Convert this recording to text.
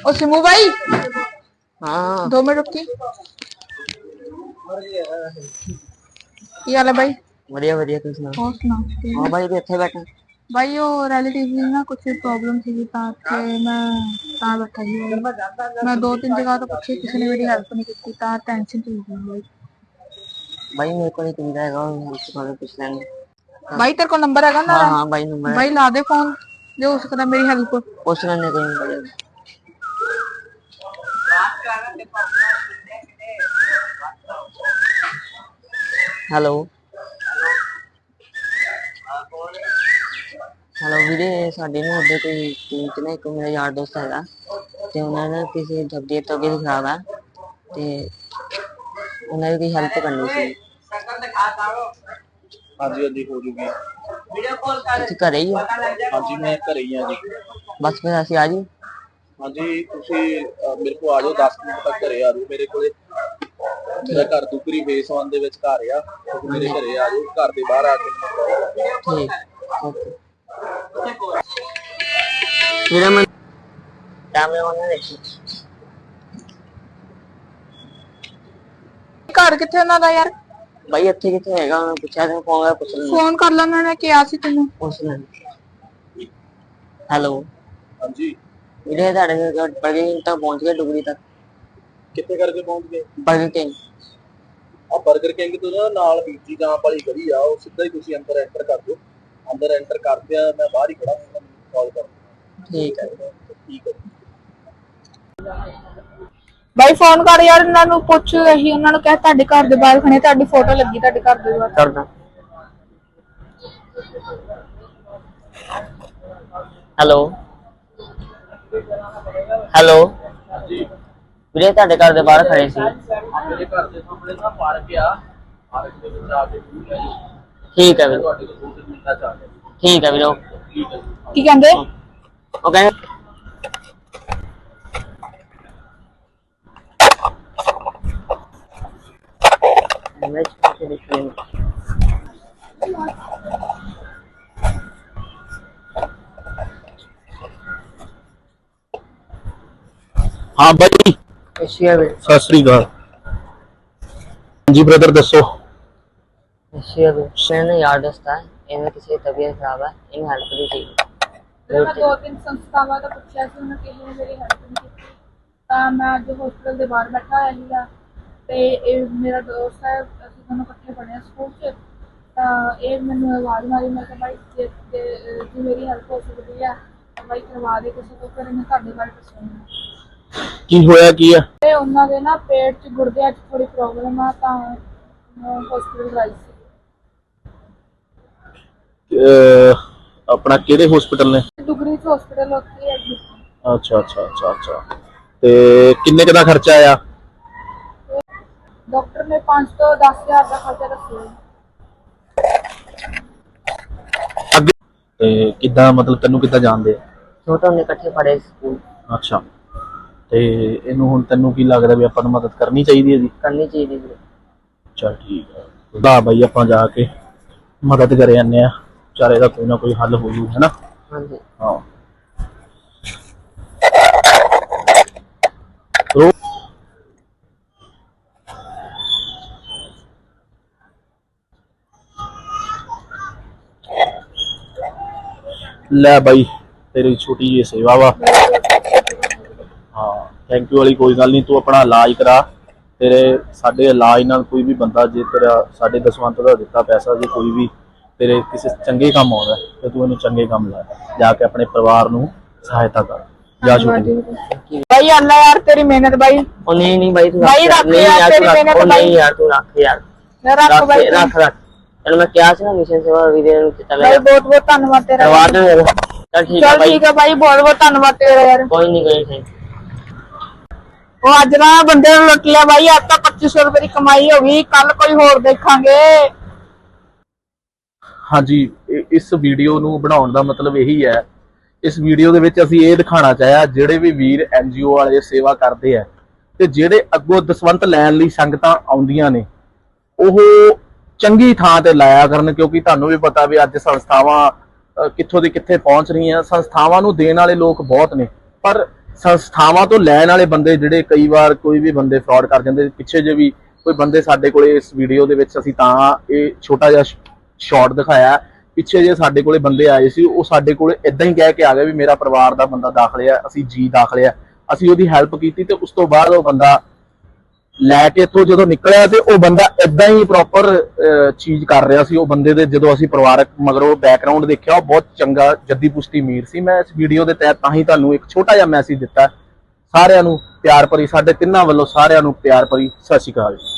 ਉਹ ਸਿਮੂ ਭਾਈ ਹਾਂ ਦੋ ਮਿੰਟ ਰੁਕੀ ਕੀ ਹਾਲ ਹੈ ਭਾਈ ਵਧੀਆ ਵਧੀਆ ਤੁਸੀਂ ਸੁਣਾਓ ਹੋਰ ਸੁਣਾ ਹਾਂ ਬਾਈ ਤੇ ਭਾਈ ਉਹ ਰਿਲੇਟਿਵ ਦੀ ਨਾ ਕੁਝ ਪ੍ਰੋਬਲਮ ਸੀ ਤਾਂ ਕਿ ਮੈਂ ਤਾਂ ਬੈਠਾ ਸੀ। ਮੈਂ ਦੋ ਤਿੰਨ ਜਗ੍ਹਾ ਤੋਂ ਪੁੱਛੀ ਕਿਸੇ ਨੇ ਮੇਰੀ ਹੈਲਪ ਨਹੀਂ ਕੀਤੀ ਤਾਂ ਟੈਨਸ਼ਨ ਚ ਹੋ ਗਈ ਬਾਈ ਮੇਰੇ ਕੋਲ ਇੱਕ ਵੀਰਾ ਹੈਗਾ ਉਹ ਉਸ ਕੋਲ ਪੁੱਛ ਲੈਣੇ। ਭਾਈ ਤੇਰੇ ਕੋਲ ਨੰਬਰ ਹੈਗਾ ਨਾ ਹਾਂ ਹਾਂ ਬਾਈ ਨੰਬਰ ਭਾਈ ਲਾ ਦੇ ਫੋਨ ਜੇ ਹੋ ਸਕਦਾ ਮੇਰੀ ਹੈਲਪ ਪੁੱਛ ਲੈਣੇ ਕੋਈ ਨਹੀਂ ਬਾਈ ਹੈਲੋ ਵੀਰੇ ਸਾਡੇ ਨੂੰ ਉਹਦੇ ਕੋਈ ਟੀਮ ਚ ਨਾ ਇੱਕ ਮੇਰਾ ਯਾਰ ਦੋਸਤ ਹੈਗਾ ਤੇ ਉਹਨਾਂ ਨੇ ਕਿਸੇ ਤਬੀਅਤ ਤਬੀਅਤ ਖਰਾਬ ਆ ਤੇ ਉਹਨਾਂ ਦੀ ਕੋਈ ਹੈਲਪ ਕਰਨੀ ਸੀ। ਹਾਂਜੀ ਹਾਂਜੀ ਹੋ ਜੂਗੀ। ਤੁਸੀਂ ਘਰੇ ਹੀ ਹੋ? ਹਾਂਜੀ ਮੈਂ ਘਰੇ ਹੀ ਆ ਜੀ। ਬਸ ਫਿਰ ਅਸੀਂ ਆ ਜੀ ਹਾਂਜੀ ਤੁਸੀਂ ਅਹ, ਮੇਰੇ ਕੋਲ ਆ ਜਾਓ 10 ਮਿੰਟ ਤੱਕ ਘਰੇ ਆ ਜਾਓ। ਮੇਰੇ ਕੋਲੇ ਮੇਰਾ ਘਰ ਦੁਗਰੀ ਫੇਸ 1 ਦੇ ਵਿੱਚ ਘਰ ਆ। ਤੁਸੀਂ ਮੇਰੇ ਘਰੇ ਆ ਜਾਓ ਘਰ ਦੇ ਬਾਹਰ ਆ ਕੇ। ਮੈਨੂੰ call ਕਰੋ। ਠੀਕ ਓਕੇ। ਵੀਰੇ ਮੈਂ ਕੈਮਰੇ ਉਹਨਾਂ ਦੇਖੀ ਘਰ ਕਿੱਥੇ ਉਹਨਾਂ ਦਾ ਯਾਰ ਬਾਈ ਇੱਥੇ ਕਿੱਥੇ ਹੈਗਾ ਮੈਂ ਪੁੱਛਿਆ ਤੇ ਫੋਨ ਕਰ ਪੁੱਛ ਲੈਣਾ ਫੋਨ ਕਰ ਲੈਣਾ ਨੇ ਕਿਹਾ ਸੀ ਤੈਨੂੰ ਪੁੱਛ ਲੈਣਾ ਹੈਲੋ ਹਾਂਜੀ ਵੀਰੇ ਤੁਹਾਡੇ ਬਰਗਰ ਕਿੰਗ ਤੱਕ ਪਹੁੰਚ ਗਏ ਡੁਗਰੀ ਤੱਕ ਕਿੱਥੇ ਕਰਕੇ ਪਹੁੰਚ ਗਏ ਬਰਗਰ ਕਿੰਗ ਆ 버ਗਰ ਕਿੰਗ ਤੋਂ ਨਾ ਨਾਲ ਬੀਜੀ ਜਾਂਪ ਵਾਲੀ ਗਲੀ ਆ ਉਹ ਸਿੱਧਾ ਹੀ ਤੁਸੀਂ ਅੰਦਰ ਐਂਟਰ ਕਰ ਦਿਓ ਅੰਦਰ ਐਂਟਰ ਕਰਦੇ ਆ ਮੈਂ ਬਾਹਰ ਹੀ ਖੜਾ ਹਾਂ ਕਾਲ ਕਰ ਠੀਕ ਹੈ ਭਾਈ ਫੋਨ ਕਰ ਯਾਰ ਉਹਨਾਂ ਨੂੰ ਪੁੱਛ ਅਸੀਂ ਉਹਨਾਂ ਨੂੰ ਕਹਿ ਤੁਹਾਡੇ ਘਰ ਦੇ ਬਾਹਰ ਖੜੇ ਤੁਹਾਡੀ ਫੋਟੋ ਲੱਗੀ ਤੁਹਾਡੇ ਘਰ ਦੇ ਬਾਹਰ। ਕਰਦਾ। ਹੈਲੋ। ਹੈਲੋ। ਜੀ ਵੀਰੇ ਤੁਹਾਡੇ ਘਰ ਦੇ ਬਾਹਰ ਖੜੇ ਸੀ। ਮੇਰੇ ਘਰ ਦੇ ਸਾਹਮਣੇ ਨਾ ਪਾਰਕ ਆ ਪਾਰਕ ਦੇ ਵਿੱਚ ਆ ਕੇ ਠੀਕ ਹੈ ਵੀਰੇ। ਤੁਹਾਡੇ ਕੋਲ ਦੋ ਤਿੰਨ ਮਿੰਟਾਂ ਚ ਆ। ਜਾਓ ਠੀਕ ਹੈ ਵੀਰੇ। ਕੀ ਕਹਿੰਦੇ? Okay? Let's go to this unit. ਹਾਂ ਬਾਈ ਅਸ਼ੀਆ ਵੇ ਸਤਿ ਸ੍ਰੀ ਅਕਾਲ ਜੀ ਬ੍ਰਦਰ ਦੱਸੋ ਅਸ਼ੀਆ ਵੇ ਸ਼ੈਨ ਯਾਰ ਦੱਸਦਾ ਇਹਨਾਂ ਕਿਸੇ ਤਬੀਅਤ ਖਰਾਬ ਹੈ ਇਹਨਾਂ ਹੈਲਪ ਦੀ ਚਾਹੀਦੀ ਮੈਂ ਦੋ ਤਿੰਨ ਸੰਸਥਾਵਾਂ ਤੋਂ ਪੁੱਛਿਆ ਸੀ ਉਹਨਾਂ ਕਿਸੇ ਨੇ ਮੇਰੀ ਹੈਲਪ ਨਹੀਂ ਕੀਤੀ। ਤਾਂ ਮੈਂ ਅੱਜ ਹਸਪੀਟਲ ਦੇ ਬਾਹਰ ਬੈਠਾ ਹੋਇਆ ਸੀਗਾ ਤੇ ਇਹ ਮੇਰਾ ਦੋਸਤ ਹੈ ਅਸੀਂ ਦੋਨੋਂ ਇਕੱਠੇ ਪੜ੍ਹੇ ਹਾਂ ਸਕੂਲ 'ਚ। ਤਾਂ ਇਹ ਮੈਨੂੰ ਆਵਾਜ਼ ਮਾਰੀ ਮੈਂ ਕਿਹਾ ਭਾਈ ਜੇ ਜੇ ਅਹ, ਜੇ ਮੇਰੀ ਹੈਲਪ ਹੋ ਸਕਦੀ ਆ ਤਾਂ ਭਾਈ ਕਰਵਾ ਦੇ ਕਿਸੇ ਤੋਂ ਫਿਰ ਇਹਨੇ ਤੁਹਾਡੇ ਬਾਰੇ ਪੁੱਛਿਆ ਕੀ ਹੋਇਆ ਕੀ ਆ? ਤੇ ਉਹਨਾਂ ਦੇ ਨਾ ਪੇਟ 'ਚ ਗੁਰਦਿਆਂ 'ਚ ਥੋੜੀ ਪ੍ਰੋਬਲਮ ਆ ਤਾਂ ਹਸਪੀਟਲ ਰਾਈ ਸੀ। ਅਹ ਆਪਣਾ ਕਿਹੜੇ ਹਸਪੀਟਲ ਨੇ? ਡੁਗਰੀ 'ਚ ਹਸਪੀਟਲ ਉੱਥੇ ਐਡਮਿਟ ਅੱਛਾ ਅੱਛਾ ਅੱਛਾ ਅੱਛਾ ਤੇ ਕਿੰਨੇ ਕੁ ਦਾ ਖਰਚਾ ਆਇਆ ਡਾਕਟਰ ਨੇ 5 ਤੋਂ 10000 ਦਾ ਖਰਚਾ ਦੱਸਿਆ ਅੱਗੇ ਤੇ ਕਿੱਦਾਂ ਮਤਲਬ ਤੈਨੂੰ ਕਿੱਦਾਂ ਜਾਣਦੇ ਆ? छोटे होने इकट्ठे पढ़े स्कूल ਅੱਛਾ ਤੇ ਇਹਨੂੰ ਹੁਣ ਤੈਨੂੰ ਕੀ ਲੱਗਦਾ ਵੀ ਆਪਾਂ ਨੂੰ ਮਦਦ ਕਰਨੀ ਚਾਹੀਦੀ ਹੈ ਜੀ करनी चाहिए थी ਵੀਰੇ ਚਲ ਠੀਕ ਹੈ ਦਾ ਬਾਈ ਆਪਾਂ ਜਾ ਕੇ ਮਦਦ ਕਰੇ ਜਾਂਦੇ ਆ ਵਿਚਾਰੇ ਦਾ ਕੋਈ ਨਾ ਕੋਈ ਹੱਲ ਹੋ ਜੂ ਹੈਨਾ हाँ जी ਹਾਂ ਲੈ ਬਾਈ ਤੇਰੀ ਛੋਟੀ ਜਿਹੀ ਸੇਵਾ ਵਾ। ਹਾਂ ਥੈਂਕ ਯੂ ਵਾਲੀ ਕੋਈ ਗੱਲ ਨਹੀਂ ਤੂੰ ਆਪਣਾ ਇਲਾਜ ਕਰਾ। ਤੇਰੇ ਸਾਡੇ ਇਲਾਜ ਨਾਲ ਕੋਈ ਵੀ ਬੰਦਾ ਜੇ ਤੇਰਾ ਸਾਡੇ ਦਸਵੰਤ ਦਾ ਦਿੱਤਾ ਪੈਸਾ ਜੇ ਕੋਈ ਵੀ ਤੇਰੇ ਕਿਸੇ ਚੰਗੇ ਕੰਮ ਆਉਂਦਾ ਤੇ ਤੂੰ ਇਹਨੂੰ ਚੰਗੇ ਕੰਮ ਲਾ। ਜਾ ਕੇ ਆਪਣੇ ਪਰਿਵਾਰ ਨੂੰ ਸਹਾਇਤਾ ਕਰ। ਜਾ ਛੋਟੀ ਭਾਈ ਅੱਲਾ ਯਾਰ ਤੇਰੀ ਮਿਹਨਤ ਭਾਈ ਉਹ ਨਹੀਂ ਨਹੀਂ ਬਾਈ ਤੂੰ ਬਾਈ ਰੱਖ ਨਹੀਂ ਯਾਰ, ਤੇਰੀ ਤੂੰ ਰੱਖ ਮਿਹਨਤ ਉਹ ਬਾਈ। ਨਹੀਂ ਯਾਰ ਤੂੰ ਰੱਖ ਯਾਰ। ਮੈਂ ਰੱਖ ਰੱਖ ਭਾਈ ਰੱਖ ਰੱਖ। ਤੈਨੂੰ ਮੈਂ ਕਿਹਾ ਸੀ ਨਾ ਮਿਸ਼ਨ ਸੇਵਾ ਵੀਰੇ ਨੂੰ ਚਲਾ ਭਾਈ ਬਹੁਤ ਬਹੁਤ ਧੰਨਵਾਦ ਤੇਰਾ। ਕਰਵਾ ਦੇ ਚੱਲ ਠੀਕ ਹੈ ਚਲ ਬਾਈ। ਠੀਕ ਹੈ ਭਾਈ ਬਹੁਤ ਬਹੁਤ ਧੰਨਵਾਦ ਤੇਰਾ ਯਾਰ। ਕੋਈ ਨਹੀਂ ਕੋਈ ਨਹੀਂ ਉਹ ਅੱਜ ਨਾ ਬੰਦੇ ਨੂੰ ਲੁੱਟ ਲਿਆ ਭਾਈ ਅੱਜ ਤਾਂ 2500 ਰੁਪਏ ਦੀ ਕਮਾਈ ਹੋ ਗਈ ਕੱਲ ਕੋਈ ਹੋਰ ਦੇਖਾਂਗੇ। ਹਾਂਜੀ ਇ- ਇਸ ਵੀਡੀਓ ਨੂੰ ਬਣਾਉਣ ਦਾ ਮਤਲਬ ਇਹੀ ਹੈ ਇਸ ਵੀਡੀਓ ਦੇ ਵਿੱਚ ਅਸੀਂ ਇਹ ਦਿਖਾਣਾ ਚਾਹਿਆ ਜਿਹੜੇ ਵੀ ਵੀਰ ਐਨਜੀਓ ਵਾਲੇ ਸੇਵਾ ਕਰਦੇ ਆ ਤੇ ਜਿਹੜੇ ਅੱਗੋਂ ਦਸਵੰਤ ਲੈਣ ਲਈ ਸੰਗਤਾਂ ਆਉਂਦੀਆਂ ਨੇ ਉਹ ਚੰਗੀ ਥਾਂ ਤੇ ਲਾਇਆ ਕਰਨ, ਕਿਉਂਕਿ ਤੁਹਾਨੂੰ ਵੀ ਪਤਾ ਵੀ ਅੱਜ ਸੰਸਥਾਵਾਂ ਕਿੱਥੋਂ ਦੀ ਕਿੱਥੇ ਪਹੁੰਚ ਰਹੀਆਂ, ਸੰਸਥਾਵਾਂ ਨੂੰ ਦੇਣ ਵਾਲੇ ਲੋਕ ਬਹੁਤ ਨੇ। ਪਰ ਸੰਸਥਾਵਾਂ ਤੋਂ ਲੈਣ ਵਾਲੇ ਬੰਦੇ ਜਿਹੜੇ ਕਈ ਵਾਰ ਕੋਈ ਵੀ ਬੰਦੇ ਫਰਾਡ ਕਰ ਜਾਂਦੇ, ਪਿੱਛੇ ਜੇ ਵੀ ਕੋਈ ਬੰਦੇ ਸਾਡੇ ਕੋਲੇ ਇਸ ਵੀਡੀਓ ਦੇ ਵਿੱਚ ਅਸੀਂ ਤਾਂ ਇਹ ਛੋਟਾ ਜਿਹਾ ਸ਼ਾਰਟ ਦਿਖਾਇਆ, ਪਿੱਛੇ ਜੇ ਸਾਡੇ ਕੋਲੇ ਬੰਦੇ ਆਏ ਸੀ, ਉਹ ਸਾਡੇ ਕੋਲੇ ਇਦਾਂ ਹੀ ਕਹਿ ਕੇ ਆ ਗਏ ਵੀ ਮੇਰਾ ਪਰਿਵਾਰ ਦਾ ਬੰਦਾ ਦਾਖਲਿਆ ਅਸੀਂ ਜੀ ਦਾਖਲਿਆ ਅਸੀਂ ਉਹਦੀ ਹੈਲਪ ਕੀਤੀ ਤੇ ਉਸ ਤੋਂ ਬਾਅਦ ਉਹ ਬੰਦਾ ਲੈ ਕੇ ਇੱਥੋਂ ਜਦੋਂ ਨਿਕਲਿਆ ਤੇ ਉਹ ਬੰਦਾ ਇਦਾਂ ਹੀ ਪ੍ਰੋਪਰ ਚੀਜ਼ ਕਰ ਰਿਹਾ ਸੀ, ਉਹ ਬੰਦੇ ਦੇ ਜਦੋਂ ਅਸੀਂ ਪਰਿਵਾਰਕ, ਮਗਰੋਂ ਬੈਕਗ੍ਰਾਉਂਡ ਦੇਖਿਆ, ਉਹ ਬਹੁਤ ਚੰਗਾ ਜੱਦੀ ਪੁਸ਼ਤੀ ਮੀਰ ਸੀ। ਮੈਂ ਇਸ ਵੀਡੀਓ ਦੇ ਤਹਿਤ ਤਾਂ ਹੀ ਤੁਹਾਨੂੰ ਇੱਕ ਛੋਟਾ ਜਿਹਾ ਮੈਸੇਜ ਦਿੱਤਾ। ਸਾਰਿਆਂ ਨੂੰ ਪਿਆਰ ਭਰੀ, ਸਾਡੇ ਤਿੰਨਾਂ ਵੱਲੋਂ ਸਾਰਿਆਂ ਨੂੰ ਪਿਆਰ ਭਰੀ, ਸਤਿ ਸ਼੍ਰੀ ਅਕਾਲ ਜੀ।